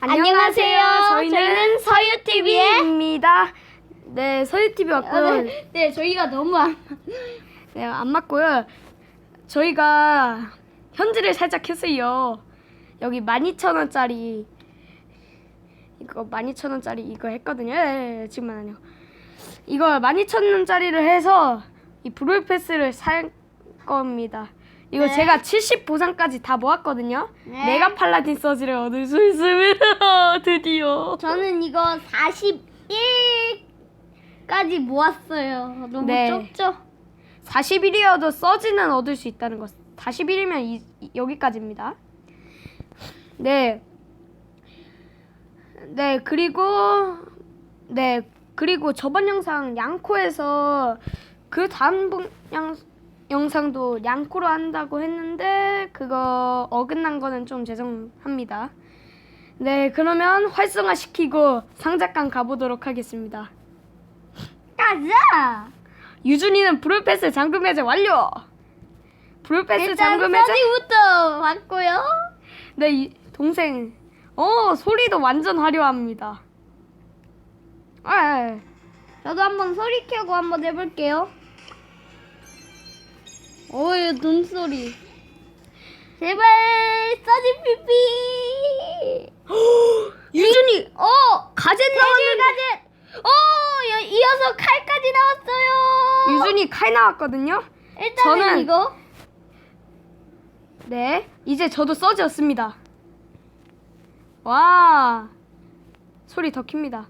안녕하세요. 저희는 저희는 서유 TV의 입니다. 네, 서유 TV 왔고요. 네, 네, 저희가 너무 안 네, 안 맞고요. 저희가 현질을 살짝 했어요. 여기 12,000원짜리 이거 12,000원짜리 이거 했거든요. 예, 예, 지금만 아니요. 이거 12,000원짜리를 해서 이 브롤 패스를 살 겁니다. 이거 네. 제가 70 보상까지 다 모았거든요. 네. 내가 팔라딘 서지를 얻을 수 있습니다. 드디어. 저는 이거 41까지 모았어요. 너무 네. 적죠? 40일이어도 서지는 얻을 수 있다는 것. 40일이면 이, 이- 여기까지입니다. 네. 네, 그리고 네, 그리고 저번 영상 양코에서 그 다음 분- 양, 영상도 양코로 한다고 했는데 그거 어긋난 거는 좀 죄송합니다. 네, 그러면 활성화 시키고 상작관 가보도록 하겠습니다. 가자! 유준이는 브롤패스 잠금 해제 완료. 브롤패스 일단 잠금 해제. 서지부터 받고요. 네, 이, 동생. 어, 소리도 완전 화려합니다. 아, 저도 한번 소리 켜고 한번 해볼게요. 오이 눈소리. 제발 서지 피피. 유준이 어 가젯 나왔는데. 가젯. 어 여- 이어서 칼까지 나왔어요. 유준이 칼 나왔거든요. 일단은 저는- 이거 네, 이제 저도 써지었습니다. 와, 소리 더 킵니다.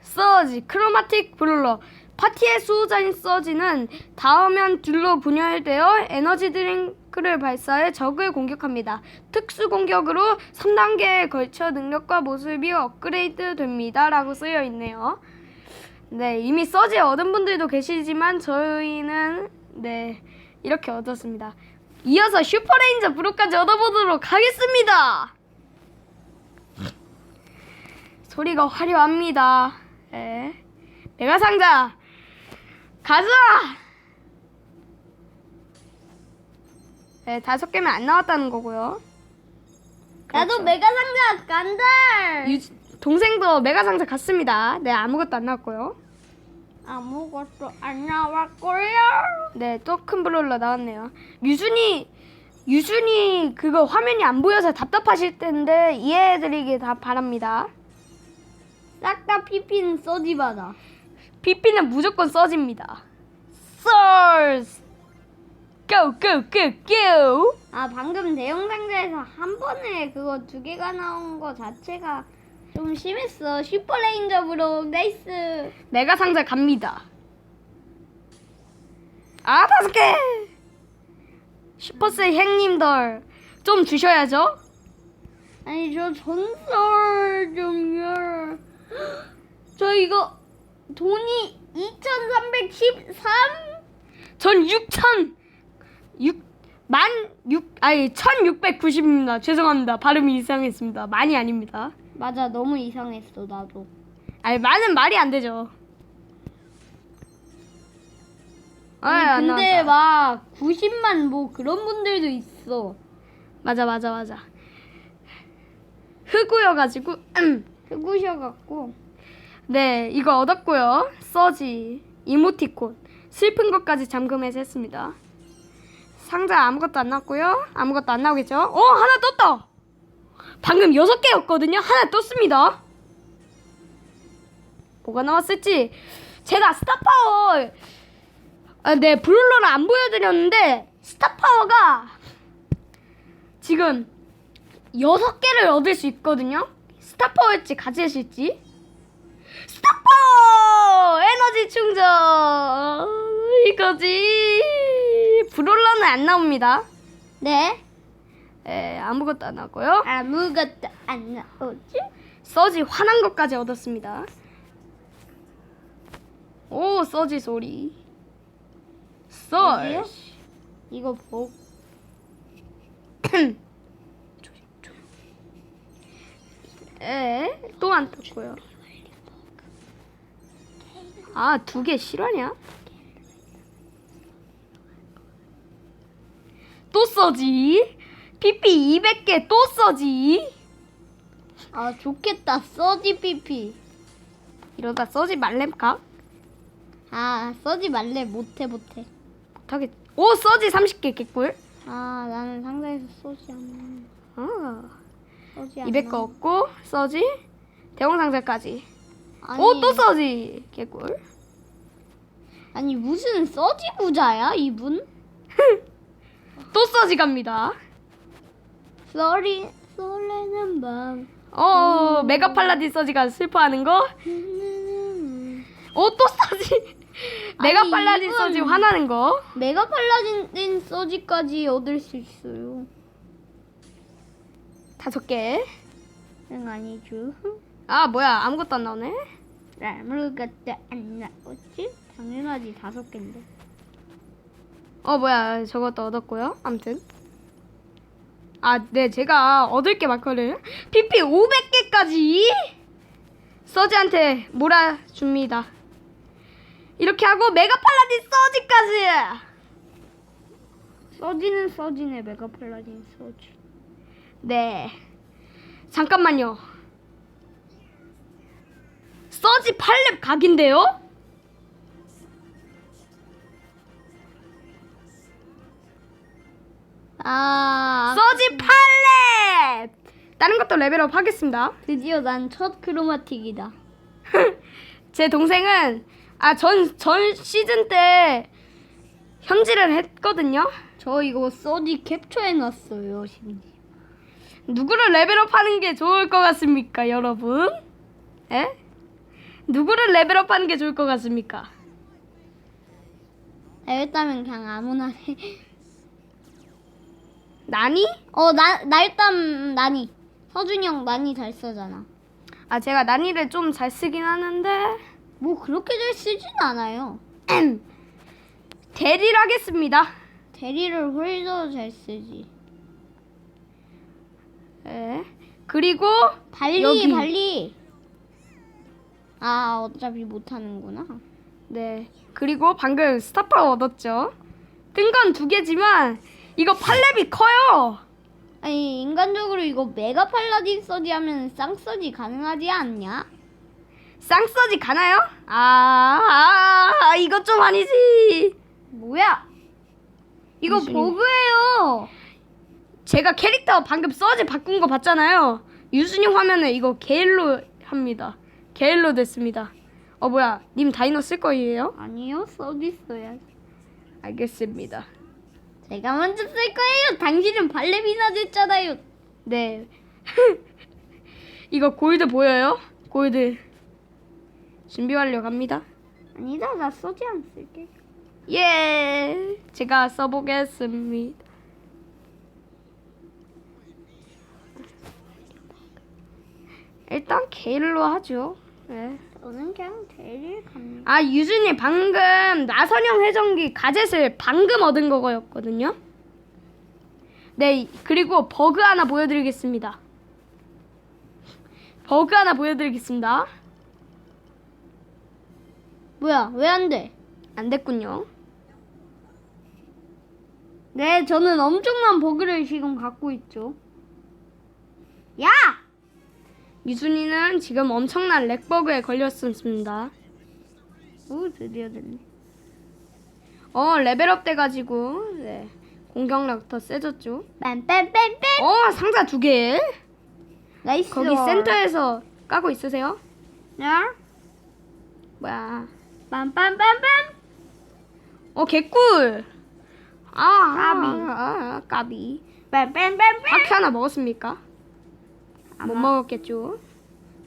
서지 크로마틱 블러 파티의 수호자인 서지는 다음면 둘로 분열되어 에너지 드링크를 발사해 적을 공격합니다. 특수 공격으로 3단계에 걸쳐 능력과 모습이 업그레이드 됩니다. 라고 쓰여 있네요. 네, 이미 서지 얻은 분들도 계시지만 저희는 네, 이렇게 얻었습니다. 이어서 슈퍼레인저 브로까지 얻어보도록 하겠습니다. 소리가 화려합니다. 네. 메가 상자 가자. 네, 다섯 개면 안 나왔다는 거고요. 나도 그렇죠. 메가 상자 간다. 유, 동생도 메가 상자 갔습니다. 네, 아무것도 안 나왔고요. 아무것도 안 나왔고요. 네, 또큰 브롤러 나왔네요. 유준이 유준이 그거 화면이 안 보여서 답답하실 텐데 이해해드리길 다 바랍니다. 싹다 서지 받아. 피피는 무조건 써집니다. Source! Go, go, go, go! 아 방금 대형 상자에서 한 번에 그거 두 개가 나온 거 자체가 좀 심했어. 슈퍼레인저 브로 나이스. 내가 상자 갑니다. 아, 다섯 개! 슈퍼세이 행님들 좀 주셔야죠. 아니 저 전설 좀요. 저 이거 돈이 2,313? 전 6천 6만 6, 아니 1690입니다. 죄송합니다. 발음이 이상했습니다. 많이 아닙니다. 맞아 너무 이상했어 나도. 아니 많은 말이 안 되죠. 아, 아니, 안 근데. 막 90만 뭐 그런 분들도 있어. 맞아 맞아 맞아. 흑우여가지고 음. 흑우셔갖고. 네 이거 얻었고요. 써지 이모티콘 슬픈 것까지 잠금해서 했습니다. 상자 아무것도 안 나왔고요. 아무것도 안 나오겠죠? 어 하나 떴다. 방금 여섯 개였거든요. 하나 떴습니다. 뭐가 나왔을지 제가 스타파워 아, 네 브룰러를 안 보여드렸는데 스타파워가 지금 여섯 개를 얻을 수 있거든요. 스타파워일지 가지실지 스타파워 에너지 충전 이거지 브롤러는 안 나옵니다. 네. 에 아무것도 안 나고요. 아무것도 안 나오지? 서지 화난 것까지 얻었습니다. 오 서지 소리. 썰. 이거 보. 에, 또안 떴고요. 아, 두 개 실화냐? 또 써지. PP 200개 또 써지. 아 좋겠다 써지 삐삐 이러다 써지 말렘각? 아 써지 말래 못해 못해 못하겠. 오 써지 30개 개꿀. 아 나는 상자에서 써지 안 아. 써지 안 200거 나와. 없고 써지 대형 상자까지. 아니, 오 또 써지 개꿀. 아니 무슨 써지 부자야 이분? 또 써지 갑니다. 썰이 설레는 밤 어 메가 팔라딘 써지가 슬퍼하는 거. 오 또 써지. 메가 아니, 팔라딘 써지 화나는 거. 메가 팔라딘 써지까지 얻을 수 있어요 다섯 개. 응 아니죠 아 뭐야 아무것도 안 나오네. 아무것도 안 나오지? 당연하지 다섯 개인데 어 뭐야 저것도 얻었고요. 아무튼. 아, 네, 제가 얻을 게 많거든요. PP 500개까지 서지한테 몰아줍니다. 이렇게 하고 메가 팔라딘 서지까지. 써지는 써지네 메가 팔라딘 써지 네. 잠깐만요. 서지 8렙 각인데요? 아 서지 8렙! 다른 것도 레벨업 하겠습니다. 드디어 난 첫 크로마틱이다 제 동생은 아전전 시즌 때 현질을 했거든요. 저 이거 써지 캡처해놨어요 심지어 누구를 레벨업 하는 게 좋을 것 같습니까, 여러분? 에? 누구를 레벨업 하는 게 좋을 것 같습니까? 나였다면 그냥 아무나 해. 나니? 어, 나, 나였다면 나니. 서준이 형 나니 잘 쓰잖아. 아, 제가 나니를 좀 잘 쓰긴 하는데 뭐 그렇게 잘 쓰진 않아요. 대리를 하겠습니다. 대리를 훨더 잘 쓰지. 에. 그리고 발리, 여기. 발리. 아, 어차피 못하는구나. 네. 그리고 방금 스타파워 얻었죠. 뜬 건 두 개지만 이거 팔렙이 커요. 아니, 인간적으로 이거 메가 팔라딘 서지 하면 쌍서지 가능하지 않냐? 쌍서지 가나요? 아, 아, 이거 좀 아니지. 뭐야? 이거 무슨- 버그예요. 제가 캐릭터 방금 서지 바꾼 거 봤잖아요. 유순이 화면에 이거 게일로 합니다. 게일로 됐습니다. 어 뭐야? 님 다이너 쓸 거예요? 아니요, 서지 써야지. 알겠습니다. 제가 먼저 쓸 거예요. 당신은 발레비나 됐잖아요. 네. 이거 골드 보여요? 골드. 준비 완료 갑니다. 아니다, 나 서지 안 쓸게. 예. 제가 써보겠습니다. 일단 게일로 하죠. 네. 저는 그냥 대리를 갑니다. 아 유준이 방금 나선형 회전기 가젯을 방금 얻은 거였거든요. 네 그리고 버그 하나 보여드리겠습니다. 버그 하나 보여드리겠습니다. 뭐야, 왜 안 돼? 안 됐군요. 네, 저는 엄청난 버그를 지금 갖고 있죠. 야! 유준이는 지금 엄청난 렉버그에 걸렸습니다. 오, 드디어 됐네. 어 레벨업 돼가지고 네 공격력 더 세졌죠. 빰빰빰빰! 어 상자 두 개. 나이스. 거기 센터에서 까고 있으세요? 야? 뭐야? 빰빰빰빰! 어 개꿀. 아 까비. 아, 아, 까비. 빰빰빰빰! 바퀴 하나 먹었습니까? 못 아마. 먹었겠죠.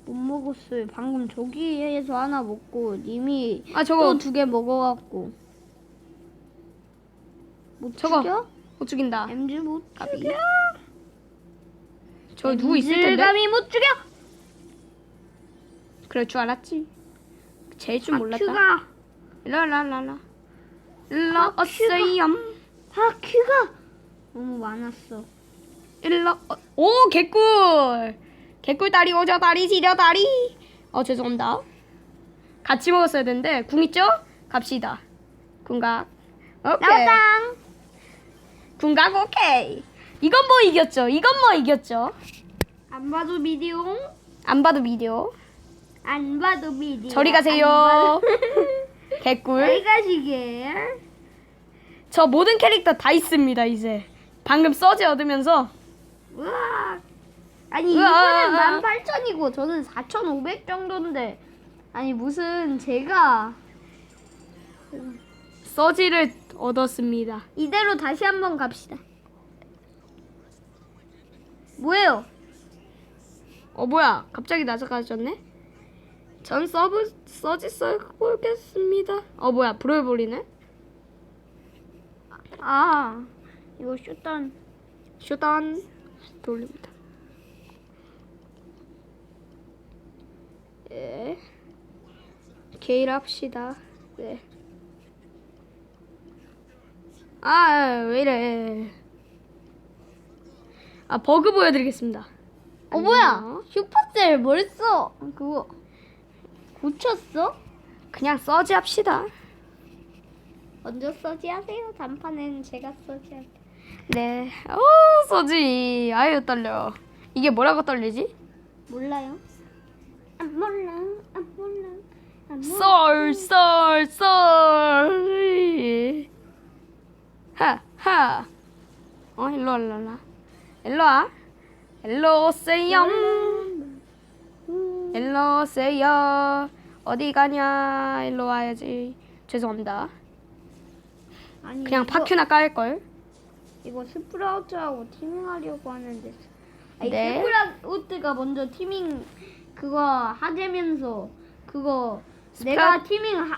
못 먹었어요. 방금 저기에서 하나 먹고 님이 아 저거 또 두 개 먹어갖고. 못 저거. 죽여? 못 죽인다. MG 못 까비. 죽여? 저 누구 있을 텐데. 감이 못 죽여? 그럴 줄 알았지. 제일 줄 몰랐다. 큐가 라라라라. 일러 아, 어서요. 아 큐가 너무 많았어. 일러 어, 오 개꿀. 개꿀 다리 오저 다리 지려 다리. 어 죄송합니다. 같이 먹었어야 되는데 궁 있죠? 갑시다. 궁각. 오케이. 안 봐도 비디오. 안 봐도 비디오. 안 봐도 비디오. 저리 가세요. 개꿀. 저리 가시게. 저 모든 캐릭터 다 있습니다 이제. 방금 서지 얻으면서 우와. 아니. 이분은 18,000이고 저는 4,500 정도인데 아니 무슨 제가 서지를 얻었습니다. 이대로 다시 한번 갑시다. 뭐예요? 어 뭐야 갑자기 낮아가졌네? 전 서브 서지 써보겠습니다. 어 뭐야 브롤볼이네? 아 이거 슈탄 쇼단 돌립니다. 예. 게일 합시다. 네. 아, 왜 이래. 아, 버그 보여드리겠습니다. 어 뭐야? 슈퍼셀 뭘 써? 그거 고쳤어? 그냥 서지 합시다. 먼저 서지하세요. 단판은 제가 서지할게요. 네. 오, 서지. 아유, 떨려. 이게 뭐라고 떨리지? 몰라요? 안 몰라. 안 몰라. 썰, 썰, 썰. 하, 하. 어, 일로 와, 일로 와. 일로 와. 일로 오세요. 일로 오세요. 어디 가냐? 일로 와야지. 죄송합니다. 아니 그냥 이거, 파큐나 깔걸. 이거 스프라우트하고 티밍하려고 하는데 아니 네. 스프라우트가 먼저 티밍 그거 하재면서 그거 내가 티밍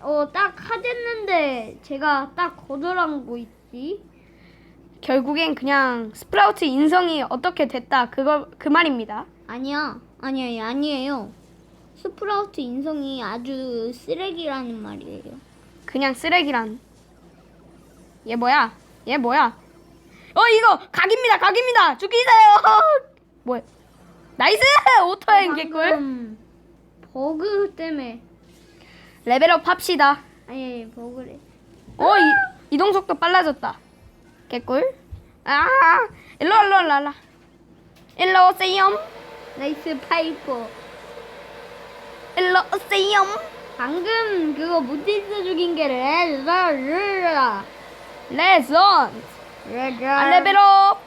어딱 하jes는데 제가 딱 거절한 거 있지? 결국엔 그냥 스프라우트 인성이 어떻게 됐다. 그거, 그 말입니다. 아니야 아니에요 아니에요 스프라우트 인성이 아주 쓰레기라는 말이에요 그냥 쓰레기란. 얘 뭐야? 얘 뭐야? 어 이거 각입니다. 각입니다. 죽이세요. 뭐야? 나이스 오토행 개꿀. 방금 버그 때문에 레벨업 합시다. 아니 버그래 어 이, 이동 속도 빨라졌다. 개꿀. 아 일로 일로 일로 일로. 일로 오세요. 나이스 파이퍼 일로 오세요. 방금 그거 무티스 죽인 게 레저 르라 레전. 레저 아 레벨업.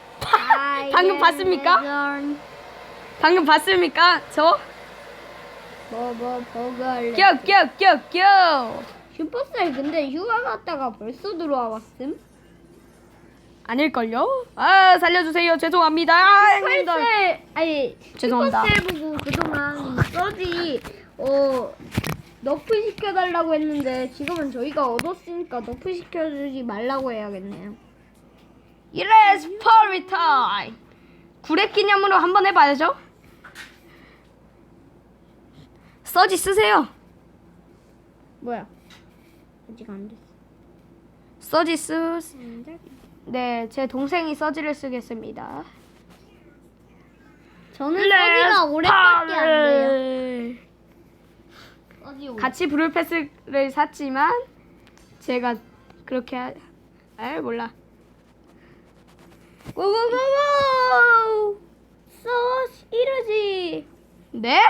방금 봤습니까? 방금 봤습니까? 저 뭐 뭐 버그 할래 껴껴껴껴. 슈퍼셀 근데 휴가 갔다가 벌써 들어와 봤음? 아닐걸요? 아 살려주세요 죄송합니다 아, 슈퍼셀 아니 죄송합니다. 슈퍼셀 보고 그동안 써지 어 너프 시켜달라고 했는데 지금은 저희가 얻었으니까 너프 시켜주지 말라고 해야겠네요 이레스 퍼리타임 구랩 기념으로 한번 해봐야죠 서지 쓰세요. 뭐야? 아직 안 됐어. 서지 쓰... 네, 제 동생이 서지를 쓰겠습니다. 저는 써지가 오래밖에 안 돼요. 써지 오래 같이 브룰 패스를 샀지만 제가 그렇게 하... 아 몰라. 고고고고! 써 이러지. 네?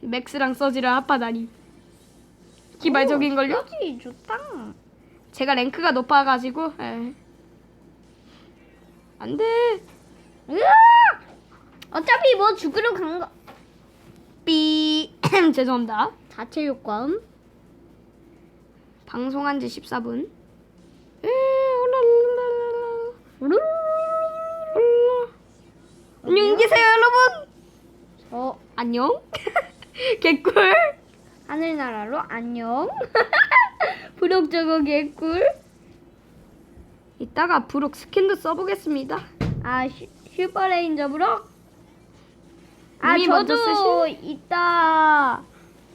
맥스랑 서지를 합하다니 기발적인걸요? 써지 좋다 제가 랭크가 높아가지고 에. 안돼 으악! 어차피 뭐 죽으러 간 거. 삐 죄송합니다 자체 효과음. 방송한 지 14분 에, 올라라라라. 우르르르르. 올라. 안녕히 계세요 여러분 어 안녕 개꿀 하늘나라로 안녕. 부록 저거 개꿀. 이따가 브룩 스킨도 써보겠습니다 아 슈, 슈퍼레인저 부록. 아 이미 먼저 저도 이따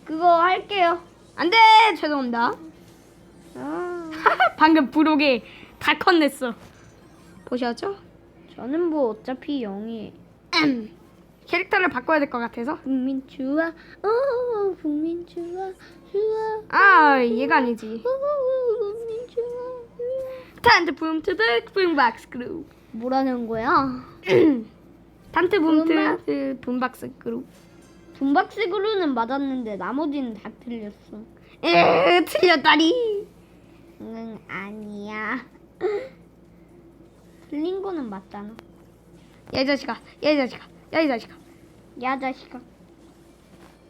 그거 할게요. 안돼 죄송합니다 아, 방금 브룩이 다 컸냈어 보셨죠? 저는 뭐 어차피 영이. 캐릭터를 바꿔야 될 것 같아서 국민 좋아. 어 국민 좋아 좋아. 아 얘가 아니지 어, 국민 좋아. 좋아. Time to boom to the boombox crew 뭐라는 거야? 탄트 붐트 분박스 그룹. 분박스 그루는 맞았는데 나머지는 다 틀렸어. 에 틀렸다리. 응 아니야. 틀린 거는 맞잖아. 야이 자식아, 야이 자식아, 야 이 자식아. 야 자식아.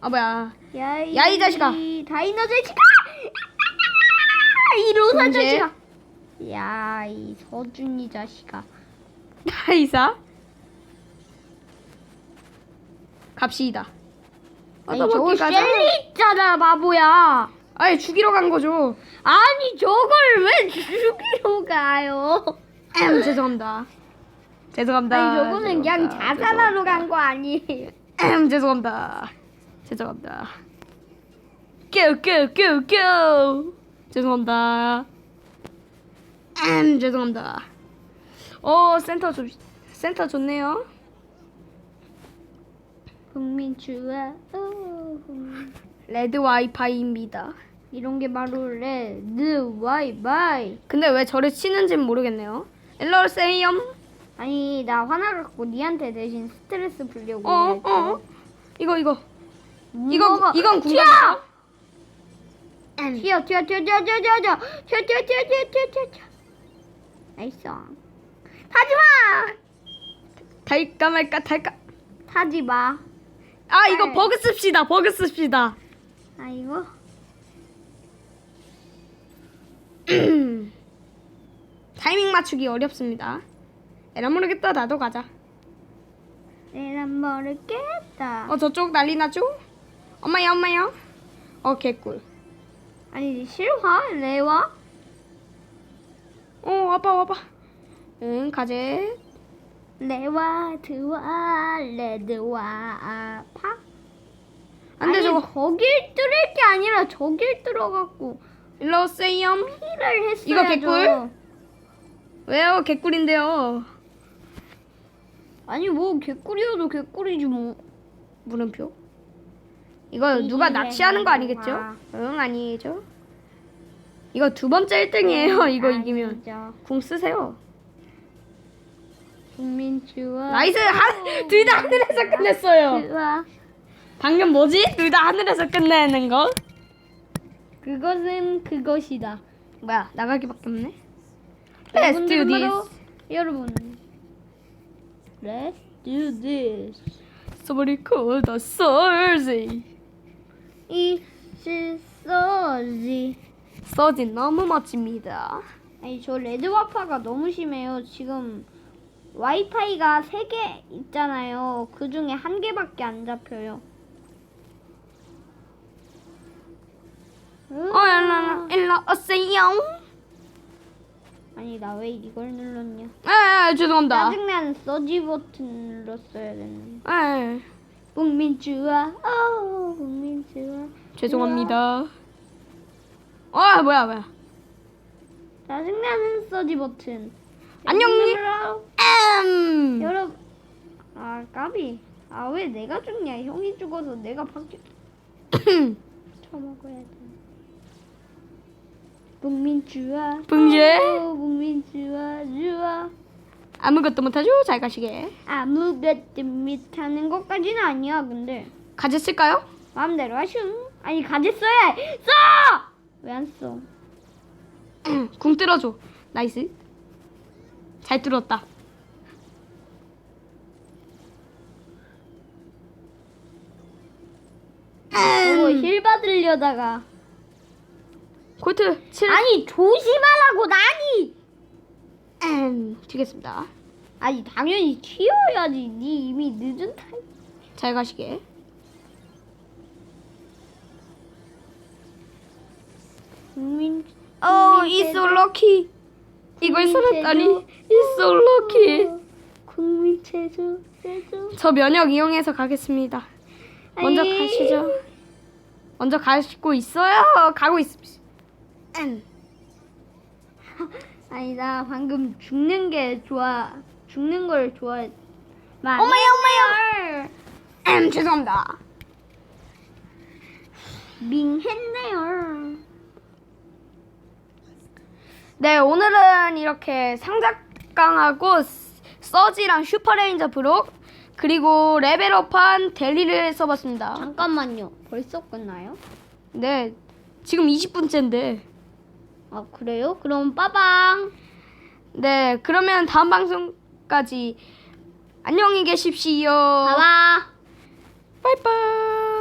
아 뭐야? 야이 야, 이 자식아. 다이너 자식아. 이 로사 동시에? 자식아. 야이 서준이 자식아. 다이사. 갑시다. 아니 어, 저거 가자. 셀리 있잖아 바보야. 아니 죽이러 간 거죠. 아니 저걸 왜 죽이러 가요? 음, 죄송합니다. 죄송합니다. 아니 저거는 그냥 죄송합니다. 자살하러 간 거 아니에요? 음, 죄송합니다. 죄송합니다. 뀨뀨뀨뀨 죄송합니다. 음, 죄송합니다. 어 센터 좀 센터 좋네요. 국민 국민. 레드 와이파이입니다. 이런 게 바로 레드 와이바이. 근데 왜 저를 치는지 모르겠네요. 일러 세이엄. 아니 나 화나갖고 니한테 대신 스트레스 풀려고 어, 그랬죠. 어. 이거 이거. 이건 이건 튀어! 궁금해요. 튀어 튀어 튀어 튀어 튀어 튀어 튀어 튀어 튀어 튀어 튀어 튀어 튀어 튀어 나이스 타지마 달까 말까 달까. 타지마 아 이거 네. 버그 씁시다. 버그 씁시다. 아이고 타이밍 맞추기 어렵습니다. 에라 모르겠다. 나도 가자. 내란 모르겠다 어 저쪽 난리 나죠? 엄마야 엄마야. 어 개꿀. 아니 실화 레와 어 와봐 와봐. 응 가재. 레와 드와 레드와 아파 안돼 아니 저거. 거길 뚫을 게 아니라 저길 뚫어갖고 일러 세이엄. 힐을 했어야죠 이거 개꿀? 왜요 개꿀인데요. 아니 뭐 개꿀이어도 개꿀이지 뭐 물음표. 이거 누가 낚시하는 거 아니겠죠? 응 아니죠. 이거 두 번째 1등이에요. 이거 이기면. 궁 쓰세요. 국민 좋아 나이스 둘다 하늘에서 끝냈어요. 방금 뭐지? 둘 다 하늘에서 끝내는 거? 그것은 그것이다 뭐야 나가기밖에 없네. Let's do this. 여러분 Let's do this Somebody call the Surgy. It's 서지 서지 너무 멋집니다. 아니 저 레드와파가 너무 심해요 지금 와이파이가 3개 있잖아요 그 중에 한 개밖에 안 잡혀요 어 일로 일로 오세요. 아니 나 왜 이걸 눌렀냐 아, 아 죄송합니다. 짜증나는 서지 버튼 눌렀어야 됐네 아, 국민 좋아 어 국민 좋아 죄송합니다. 아 뭐야 뭐야. 짜증나는 서지 버튼 안녕히. 눌러. 음. 여러분 아 까비 아 왜 내가 죽냐 형이 죽어서 내가 밖에 처먹어야 돼 어, 국민 좋아 좋아 아무것도 못하죠. 잘 가시게. 아무것도 못하는 것까지는 아니야 근데 가졌을까요? 마음대로 하슝 아니 가지 써야 써왜 안 써? 궁 뚫어줘. 나이스. 잘 뚫었다. 어, 힐 받으려다가 콜트 7. 아니 조심하라고 나니 음, 튀겠습니다. 아니 당연히 튀어야지 니 이미 늦은 타임 잘 가시게. 국민 어, it's so lucky. 이걸 살았다니. It's so lucky. 어, 국민 제주 제주 저 면역 이용해서 가겠습니다. 먼저 아이. 가시죠. 먼저 가시고 있어요. 가고 있습니다. 음. 아니 나 방금 죽는 게 좋아 죽는 걸 좋아해 엄마야, 엄마야. 음, 죄송합니다. 밍했네요 네, 오늘은 이렇게 상작강하고 서지랑 슈퍼레인저 브록 그리고 레벨업한 델리를 써봤습니다. 잠깐만요. 벌써 끝나요? 네, 지금 20분째인데. 아 그래요? 그럼 빠방. 네, 그러면 다음 방송까지 안녕히 계십시오. 봐봐. 바이바이.